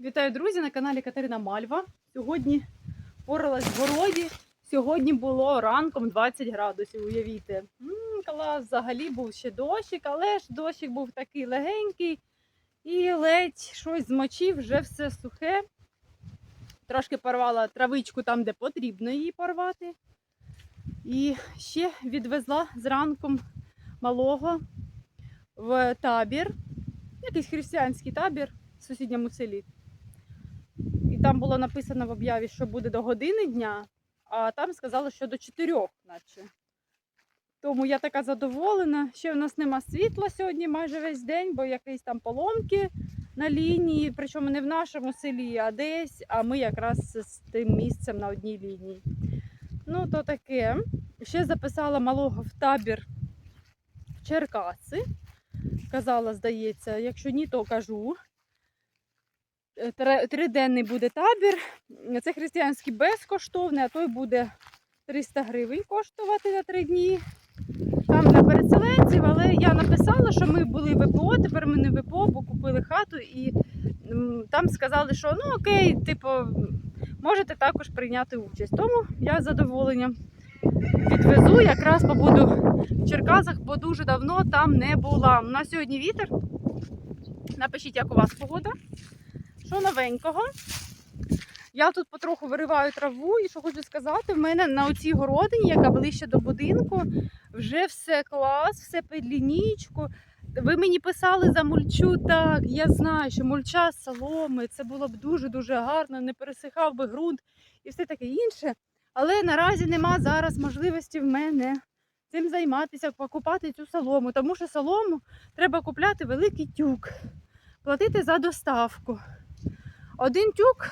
Вітаю, друзі, на каналі Катерина Мальва. Сьогодні поралась в городі. Сьогодні було ранком 20 градусів, уявіть. М, клас, взагалі був ще дощик, але ж дощик був такий легенький і ледь щось змочив, вже все сухе. Трошки порвала травичку там, де потрібно її порвати. І ще відвезла зранком малого в табір, якийсь християнський табір в сусідньому селі. Там було написано в об'яві, що буде до години дня, а там сказали, що до чотирьох, наче. Тому я така задоволена. Ще в нас нема світла сьогодні майже весь день, бо якісь там поломки на лінії, причому не в нашому селі, а десь, а ми якраз з тим місцем на одній лінії. Ну, то таке. Ще записала малого в табір в Черкаси. Казала, здається, якщо ні, то кажу. Е, Триденний буде табір. Це християнський безкоштовний, а той буде 300 гривень коштувати на три дні. Там для переселенців, але я написала, що ми були ВПО, тепер ми не ВПО, бо купили хату і там сказали, що ну окей, типу, можете також прийняти участь. Тому я з задоволенням відвезу, якраз побуду в Черкасах, бо дуже давно там не була. У нас сьогодні вітер. Напишіть, як у вас погода. Що новенького? Я тут потроху вириваю траву, і що хочу сказати, в мене на оцій городині, яка ближче до будинку, вже все клас, все під лінійку. Ви мені писали за мульчу, так, я знаю, що мульча з соломи, це було б дуже-дуже гарно, не пересихав би ґрунт і все таке інше. Але наразі нема зараз можливості в мене цим займатися, покупати цю солому, тому що солому треба купляти великий тюк, платити за доставку. Один тюк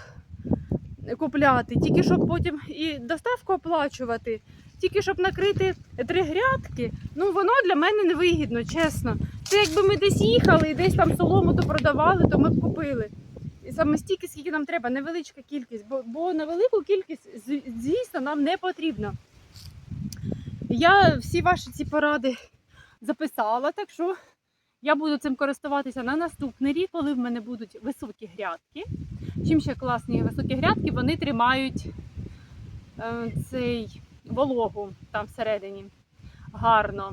купляти, тільки щоб потім і доставку оплачувати, тільки щоб накрити три грядки, ну воно для мене невигідно, чесно. Це якби ми десь їхали і десь там солому то продавали, то ми б купили. І саме стільки, скільки нам треба, невеличка кількість, бо, бо на велику кількість, звісно, нам не потрібно. Я всі ваші ці поради записала, так що я буду цим користуватися на наступний рік, коли в мене будуть високі грядки. Чим ще класні високі грядки, вони тримають е, цей вологу там всередині. Гарно.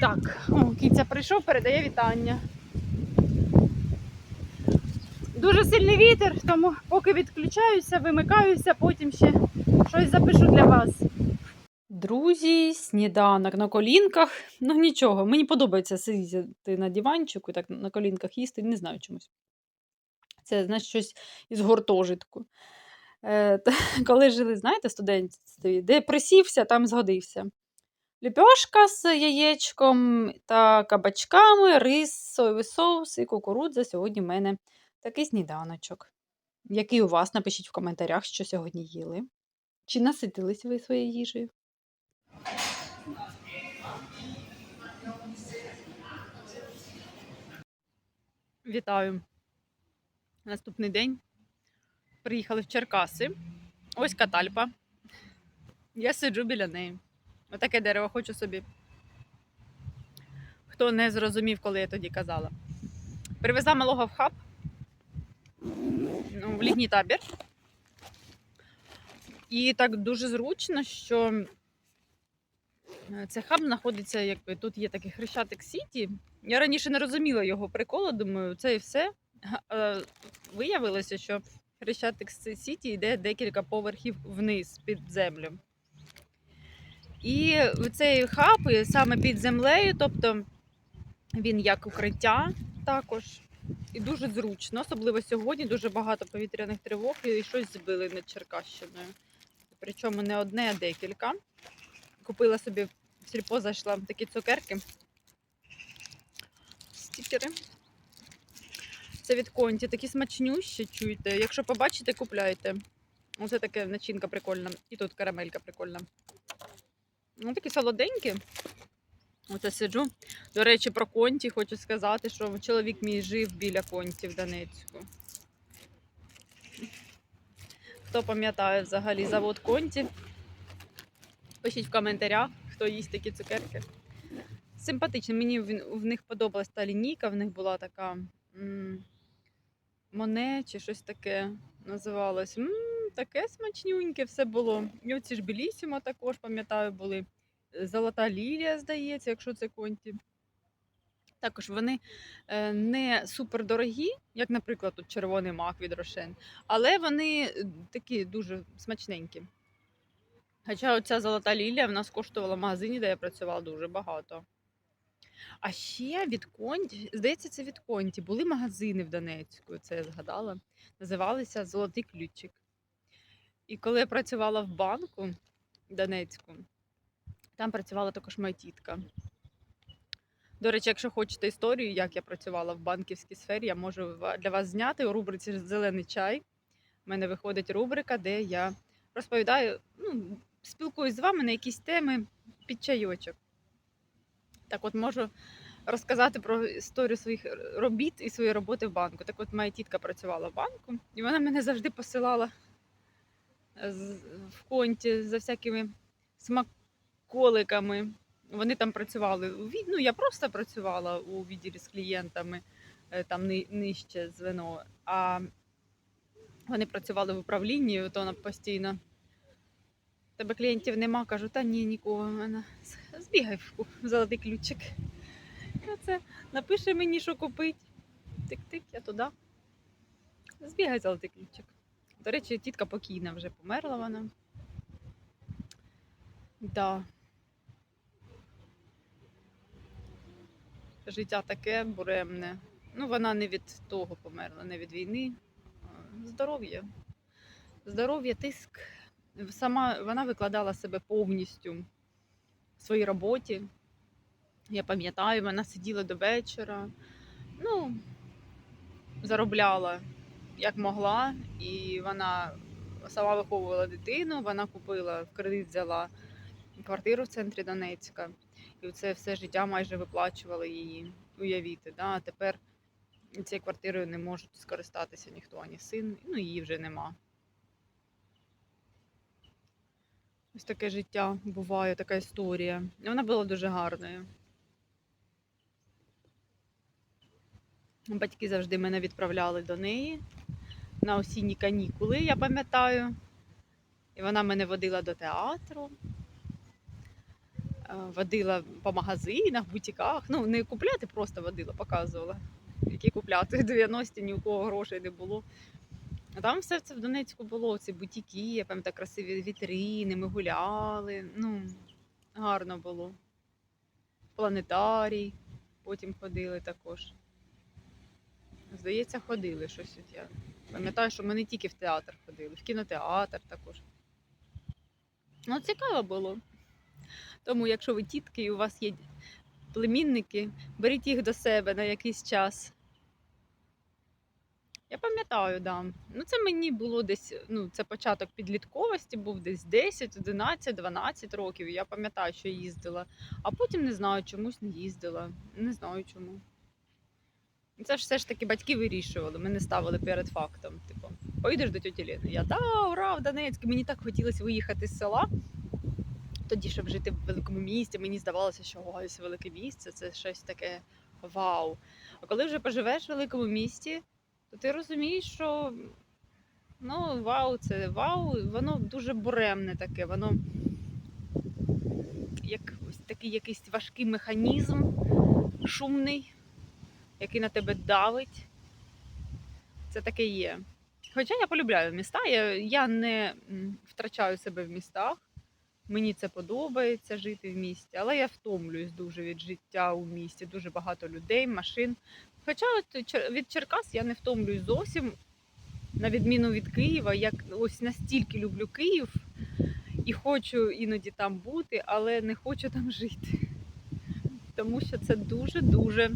Так, о, кіця прийшов, передає вітання. Дуже сильний вітер, тому поки відключаюся, вимикаюся, потім ще щось запишу для вас. Друзі, сніданок на колінках. Ну нічого, мені подобається сидіти на диванчику і так на колінках їсти, не знаю чомусь. Це знаєш, щось із гуртожитку. Е, та, коли жили, знаєте, студентстві, де присівся, там згодився. Ліпьошка з яєчком та кабачками, рис, соєвий соус і кукурудза. Сьогодні в мене такий сніданочок. Який у вас? Напишіть в коментарях, що сьогодні їли. Чи наситились ви своєю їжею? Вітаю! Наступний день. Приїхали в Черкаси. Ось катальпа. Я сиджу біля неї. Отаке дерево хочу собі. Хто не зрозумів, коли я тоді казала. Привезла малого в хаб. Ну, в літній табір. І так дуже зручно, що е, цей хаб знаходиться, якби тут є такий хрещатик Сіті. Я раніше не розуміла його приколу, думаю, це і все. Е, Виявилося, що Хрещатик Сіті йде декілька поверхів вниз під землю. І цей хаб саме під землею, тобто він як укриття також. І дуже зручно, особливо сьогодні дуже багато повітряних тривог і щось збили над Черкащиною. Причому не одне, а декілька. Купила собі в сільпо зайшла такі цукерки. Стікери. Це від конті, такі смачнющі, чуєте. Якщо побачите, купляйте. Оце таке начинка прикольна. І тут карамелька прикольна. Ну, такі солоденькі. Оце сиджу. До речі, про конті хочу сказати, що чоловік мій жив біля конті в Донецьку. Хто пам'ятає взагалі завод конті? Пишіть в коментарях, хто їсть такі цукерки. Симпатично. Мені в, них подобалась та лінійка, в них була така. м, Моне чи щось таке називалось. м таке смачнюньке все було. І оці ж білісімо також, пам'ятаю, були. Золота лілія, здається, якщо це конті. Також вони е, не супердорогі, як, наприклад, тут червоний мак від Рошен, але вони е, такі дуже смачненькі. Хоча оця золота лілія в нас коштувала в магазині, де я працювала дуже багато. А ще від Конті, здається, це від Конті. Були магазини в Донецьку, це я згадала. Називалися Золотий ключик. І коли я працювала в банку в Донецьку, там працювала також моя тітка. До речі, якщо хочете історію, як я працювала в банківській сфері, я можу для вас зняти у рубриці Зелений чай. У мене виходить рубрика, де я розповідаю, ну, спілкуюсь з вами на якісь теми під чайочок. Так от можу розказати про історію своїх робіт і своєї роботи в банку. Так от моя тітка працювала в банку, і вона мене завжди посилала в конті за всякими смаколиками. Вони там працювали. у від- Ну, я просто працювала у відділі з клієнтами, е, там нижче звено. А вони працювали в управлінні, то вона постійно. Тебе клієнтів нема, кажу, та ні, нікого. в мене. Збігай в золотий ключик. І оце напиши мені, що купить. Тик-тик, я туди. Збігай золотий ключик. До речі, тітка покійна вже померла вона. Да. Життя таке буремне. Ну, вона не від того померла, не від війни. Здоров'я. Здоров'я, тиск. Сама вона викладала себе повністю в своїй роботі. Я пам'ятаю, вона сиділа до вечора. Ну, заробляла як могла, і вона сама виховувала дитину, вона купила в кредит, взяла квартиру в центрі Донецька. І це все життя майже виплачувала її. Уявіти. Да? А тепер цією квартирою не можуть скористатися ніхто, ані син, ну її вже нема. Ось таке життя буває, така історія. І Вона була дуже гарною. Батьки завжди мене відправляли до неї на осінні канікули, я пам'ятаю. І вона мене водила до театру, е, водила по магазинах, бутіках. Ну, не купляти, просто водила, показувала. Які купляти. В 90-ті ні у кого грошей не було. А там все це в Донецьку було, ці бутіки, я пам'ятаю, красиві вітрини, ми гуляли. Ну, гарно було. Планетарій, потім ходили також. Здається, ходили щось. От я пам'ятаю, що ми не тільки в театр ходили, в кінотеатр також. Ну, цікаво було. Тому, якщо ви тітки і у вас є племінники, беріть їх до себе на якийсь час. Я пам'ятаю, да. Ну, це мені було десь, ну, це початок підлітковості, був десь 10, 11, 12 років. Я пам'ятаю, що їздила. А потім не знаю, чомусь не їздила. Не знаю чому. Це ж все ж таки батьки вирішували. Ми не ставили перед фактом. Типу, поїдеш до тьоті Лени. Я да, ура, в Донецьк. Мені так хотілося виїхати з села. Тоді, щоб жити в великому місті, мені здавалося, що ось велике місце це щось таке вау. А коли вже поживеш в великому місті, то ти розумієш, що ну, вау, це вау, воно дуже буремне таке, воно як ось такий якийсь важкий механізм, шумний, який на тебе давить. Це таке є. Хоча я полюбляю міста, я, я не втрачаю себе в містах. Мені це подобається жити в місті, але я втомлююсь дуже від життя у місті. Дуже багато людей, машин. Хоча от від Черкас я не втомлююсь зовсім, на відміну від Києва. Я ось настільки люблю Київ і хочу іноді там бути, але не хочу там жити. Тому що це дуже-дуже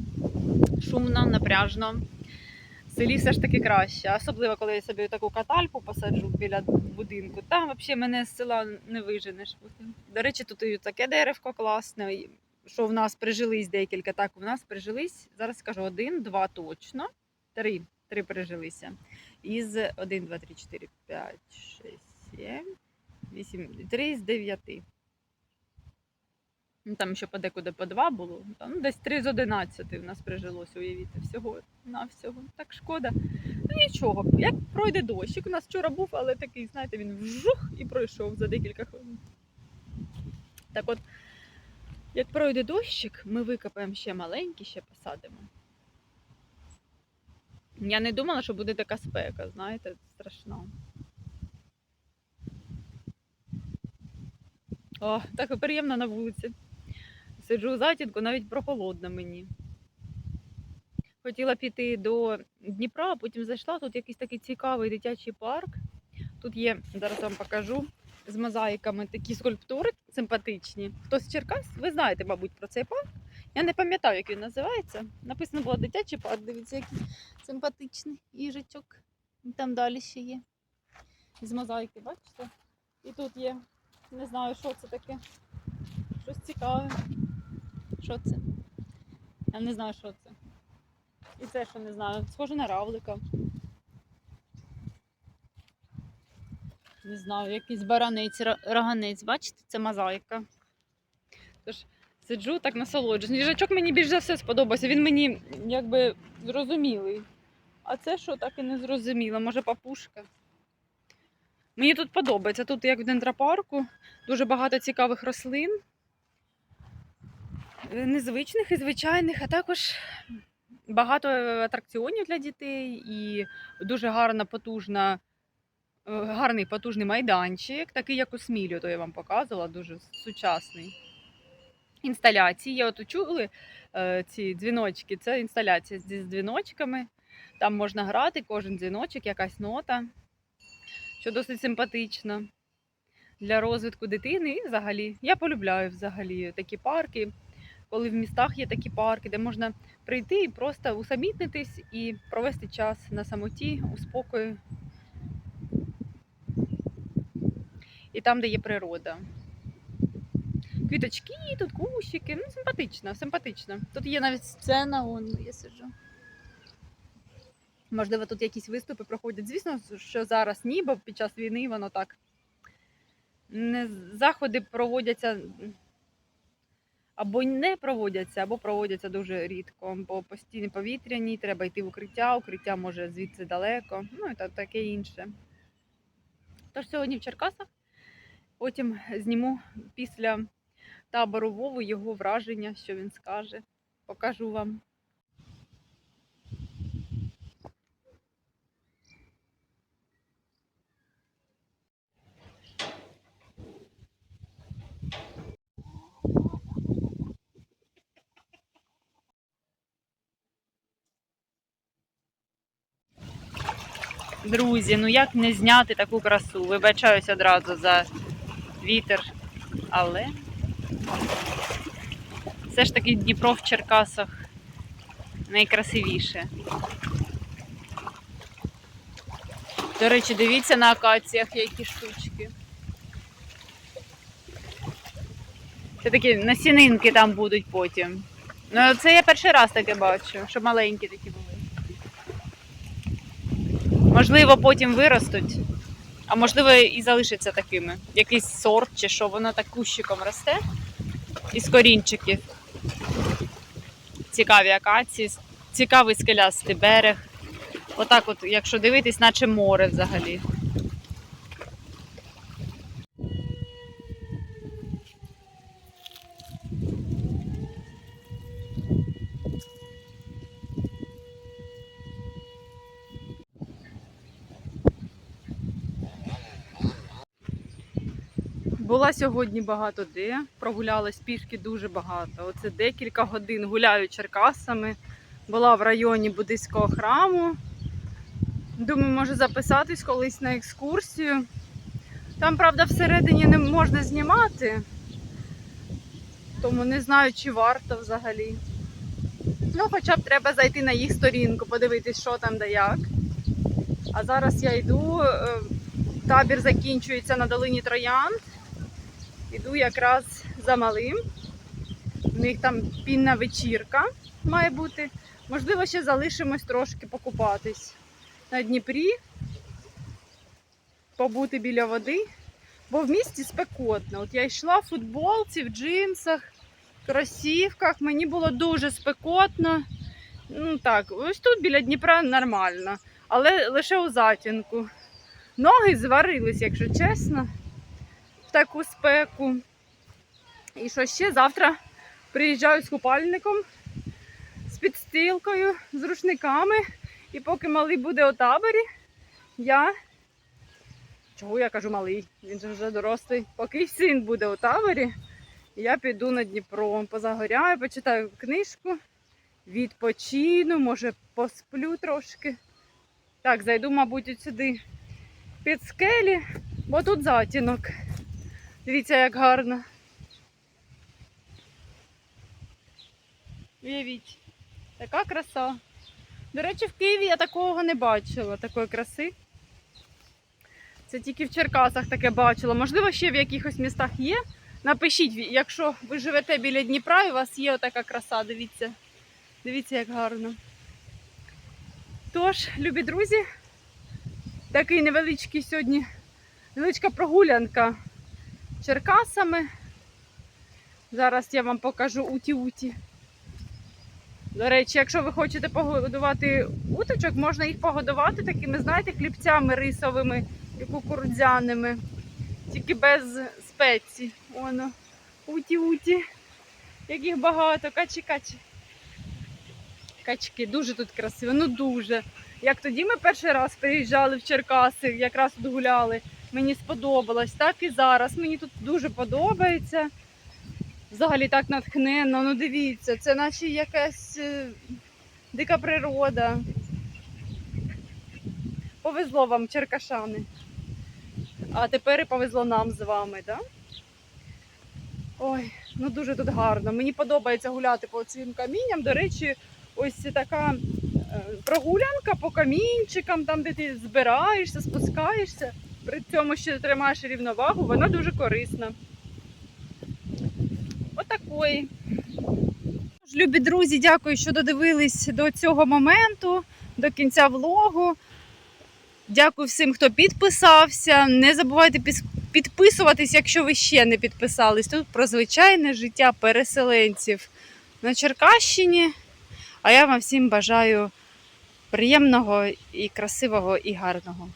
шумно, напряжно. В селі все ж таки краще, особливо коли я собі таку катальку посаджу біля будинку. Там взагалі мене з села не виженеш. До речі, тут і таке деревко класне, що в нас прижились декілька. Так, у нас прижились, зараз скажу, один, два точно. Три. Три прижилися. Із 1, 2, 3, 4, 5, 6, 7, 8, 3 з 9. Ну, Там ще подекуди по два було. Там ну, десь 3 з 11 у нас прижилося, уявіти, всього на всього. Так шкода. Ну нічого, як пройде дощик. У нас вчора був, але такий, знаєте, він вжух і пройшов за декілька хвилин. Так от, як пройде дощик, ми викопаємо ще маленький, ще посадимо. Я не думала, що буде така спека, знаєте, страшна. О, так приємно на вулиці. Сиджу у затінку, навіть прохолодно мені. Хотіла піти до Дніпра, а потім зайшла. Тут якийсь такий цікавий дитячий парк. Тут є, зараз вам покажу, з мозаїками такі скульптури симпатичні. Хтось з Черкас, ви знаєте, мабуть, про цей парк. Я не пам'ятаю, як він називається. Написано було дитячий парк, дивіться, який симпатичний їжачок. І Там далі ще є. З мозаїки, бачите? І тут є, не знаю, що це таке. Щось цікаве. Що це? Я не знаю, що це. І це, що не знаю, схоже на равлика. Не знаю, якийсь баранець, роганець, бачите, це мозаїка. Тож сиджу так насолоджуюсь. Їжачок мені більш за все сподобався. Він мені якби зрозумілий. А це що так і не зрозуміло. Може папушка. Мені тут подобається. Тут, як в дендропарку, дуже багато цікавих рослин. Е, Незвичних і звичайних, а також багато атракціонів для дітей і дуже гарна, потужна, гарний потужний майданчик, такий як у Смілі, то я вам показувала, дуже сучасний. Інсталяції. От чули е, ці дзвіночки? Це інсталяція зі дзвіночками. Там можна грати, кожен дзвіночок, якась нота, що досить симпатично для розвитку дитини. І взагалі, я полюбляю взагалі такі парки, коли в містах є такі парки, де можна прийти і просто усамітнитись і провести час на самоті, у спокої. І там, де є природа. Квіточки, тут кущики, ну симпатично, симпатично. Тут є навіть сцена, вон я сиджу. Можливо, тут якісь виступи проходять. Звісно, що зараз ні, бо під час війни воно так. Заходи проводяться або не проводяться, або проводяться дуже рідко, бо постійні повітряні, треба йти в укриття, укриття може звідси далеко, ну і таке інше. Тож сьогодні в Черкасах, потім зніму після табору Вову його враження, що він скаже. Покажу вам. Друзі, ну як не зняти таку красу? Вибачаюсь одразу за вітер, але все ж таки Дніпро в Черкасах найкрасивіше. До речі, дивіться на акаціях які штучки. Це такі насінинки там будуть потім. Ну, це я перший раз таке бачу, що маленькі такі були. Можливо, потім виростуть, а можливо і залишаться такими. Якийсь сорт чи що, воно так кущиком росте із корінчиків. Цікаві акації, цікавий скелястий берег. Отак, от, якщо дивитись, наче море взагалі. Була сьогодні багато де, прогулялась пішки дуже багато. Оце декілька годин гуляю Черкасами. Була в районі буддийського храму. Думаю, може записатись колись на екскурсію. Там, правда, всередині не можна знімати, тому не знаю, чи варто взагалі. Ну, хоча б треба зайти на їх сторінку, подивитись, що там да як. А зараз я йду, е, табір закінчується на долині Троянд. Іду якраз за малим. У них там пінна вечірка має бути. Можливо, ще залишимось трошки покупатись на Дніпрі, побути біля води, бо в місті спекотно. От я йшла в футболці, в джинсах, кросівках. Мені було дуже спекотно. Ну так, ось тут біля Дніпра нормально, але лише у затінку. Ноги зварились, якщо чесно, таку спеку. І що ще завтра приїжджаю з купальником, з підстилкою, з рушниками. І поки малий буде у таборі, я. Чого я кажу малий? Він же вже дорослий. Поки син буде у таборі, я піду на Дніпро, позагоряю, почитаю книжку, відпочину, може посплю трошки. Так, зайду, мабуть, сюди під скелі, бо тут затінок. Дивіться, як гарно. Уявіть, така краса. До речі, в Києві я такого не бачила, такої краси. Це тільки в Черкасах таке бачила. Можливо, ще в якихось містах є. Напишіть, якщо ви живете біля Дніпра і у вас є отака краса, дивіться. Дивіться, як гарно. Тож, любі друзі, такий невеличкий сьогодні, невеличка прогулянка Черкасами. Зараз я вам покажу уті-уті. До речі, якщо ви хочете погодувати уточок, можна їх погодувати такими, знаєте, хлібцями рисовими і кукурудзяними, тільки без спецій. Воно, уті-уті, яких багато, качі-качі. Качки, дуже тут красиво, ну дуже. Як тоді ми перший раз приїжджали в Черкаси, якраз тут гуляли, мені сподобалось, так і зараз. Мені тут дуже подобається. Взагалі так натхненно, ну дивіться, це наче якась е, дика природа. Повезло вам, черкашани. А тепер і повезло нам з вами, так? Да? Ой, ну дуже тут гарно. Мені подобається гуляти по цим камінням. До речі, ось така е, прогулянка по камінчикам, там, де ти збираєшся, спускаєшся, при цьому ще тримаєш рівновагу, вона дуже корисна. Отакої. Тож, Любі друзі, дякую, що додивились до цього моменту, до кінця влогу. Дякую всім, хто підписався. Не забувайте підписуватись, якщо ви ще не підписались. Тут про звичайне життя переселенців на Черкащині. А я вам всім бажаю приємного і красивого і гарного.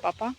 Па-па!